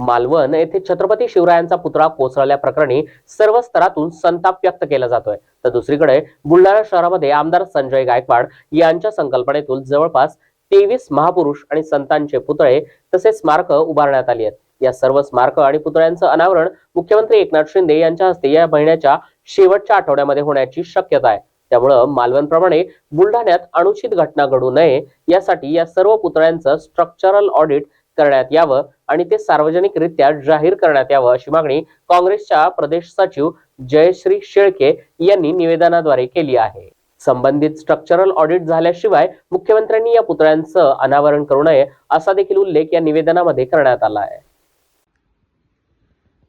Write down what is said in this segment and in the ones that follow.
मालवण येथे छत्रपती शिवरायांचा पुतळा कोसळल्याप्रकरणी सर्व स्तरातून संताप व्यक्त केला जातोय. तर दुसरीकडे बुलढाणा शहरामध्ये आमदार संजय गायकवाड यांच्या संकल्पनेतून जवळपास तेवीस महापुरुष आणि संतांचे पुतळे तसेच स्मारकं उभारण्यात आली आहेत. या सर्व स्मारक आणि पुतळ्यांचं अनावरण मुख्यमंत्री एकनाथ शिंदे यांच्या हस्ते या महिन्याच्या शेवटच्या आठवड्यामध्ये होण्याची शक्यता आहे. त्यामुळं मालवणप्रमाणे बुलढाण्यात अनुचित घटना घडू नये यासाठी या सर्व पुतळ्यांचं स्ट्रक्चरल ऑडिट करण्यात यावं आणि ते सार्वजनिकरित्या जाहीर करण्यात यावं अशी मागणी काँग्रेसच्या प्रदेश सचिव जयश्री शेळके यांनी निवेदनाद्वारे केली आहे. संबंधित स्ट्रक्चरल ऑडिट झाल्याशिवाय मुख्यमंत्र्यांनी या पुतळ्यांचं अनावरण करू नये असा देखील उल्लेख या निवेदनामध्ये करण्यात आला आहे.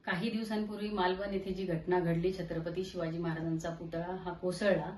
काही दिवसांपूर्वी मालवण येथे जी घटना घडली छत्रपती शिवाजी महाराजांचा पुतळा हा कोसळला.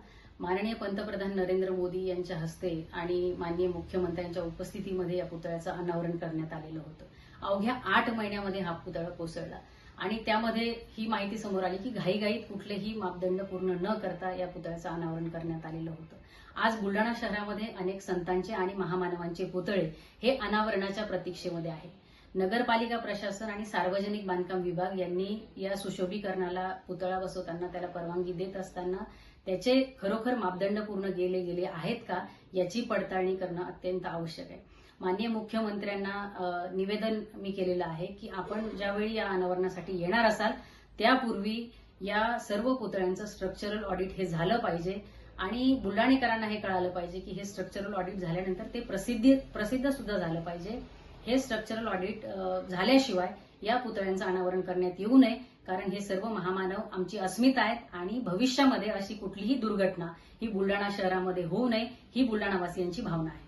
माननीय पंतप्रधान नरेंद्र मोदी यांच्या हस्ते आणि माननीय मुख्यमंत्र्यांच्या उपस्थितीमध्ये या पुतळ्याचं अनावरण करण्यात आलेलं होतं. अवघ्या आठ महिन्यामध्ये हा पुतळा कोसळला. आणि त्यामध्ये ही माहिती समोर आली की घाईघाईत कुठलेही मापदंड पूर्ण न करता या पुतळ्याचं अनावरण करण्यात आलेलं होतं. आज बुलढाणा शहरामध्ये अनेक संतांचे आणि महामानवांचे पुतळे हे अनावरणाच्या प्रतीक्षेमध्ये आहेत. नगरपालिका प्रशासन आणि सार्वजनिक बांधकाम विभाग यांनी या सुशोभीकरणाला पुतळा बसवताना त्याला परवानगी देत असताना त्याचे खरोखर मापदंड पूर्ण केले गेले आहेत का याची पडताळणी करणं अत्यंत आवश्यक आहे. माननीय मुख्यमंत्र्यांना निवेदन मी केलेलं आहे की आपण ज्यावेळी या अनावरणासाठी येणार असाल त्यापूर्वी या सर्व पुतळ्यांचं स्ट्रक्चरल ऑडिट हे झालं पाहिजे आणि बुलढाणेकरांना हे कळालं पाहिजे की हे स्ट्रक्चरल ऑडिट झाल्यानंतर ते प्रसिद्धी प्रसिद्ध सुद्धा झालं पाहिजे. हे स्ट्रक्चरल ऑडिट झाल्याशिवाय या पुतळ्यांचं अनावरण करण्यात येऊ नये. कारण हे सर्व महामानव आमची अस्मिता आहेत आणि भविष्यामध्ये अशी कुठलीही दुर्घटना ही बुलढाणा शहरामध्ये होऊ नये ही बुलढाणावासियांची भावना आहे.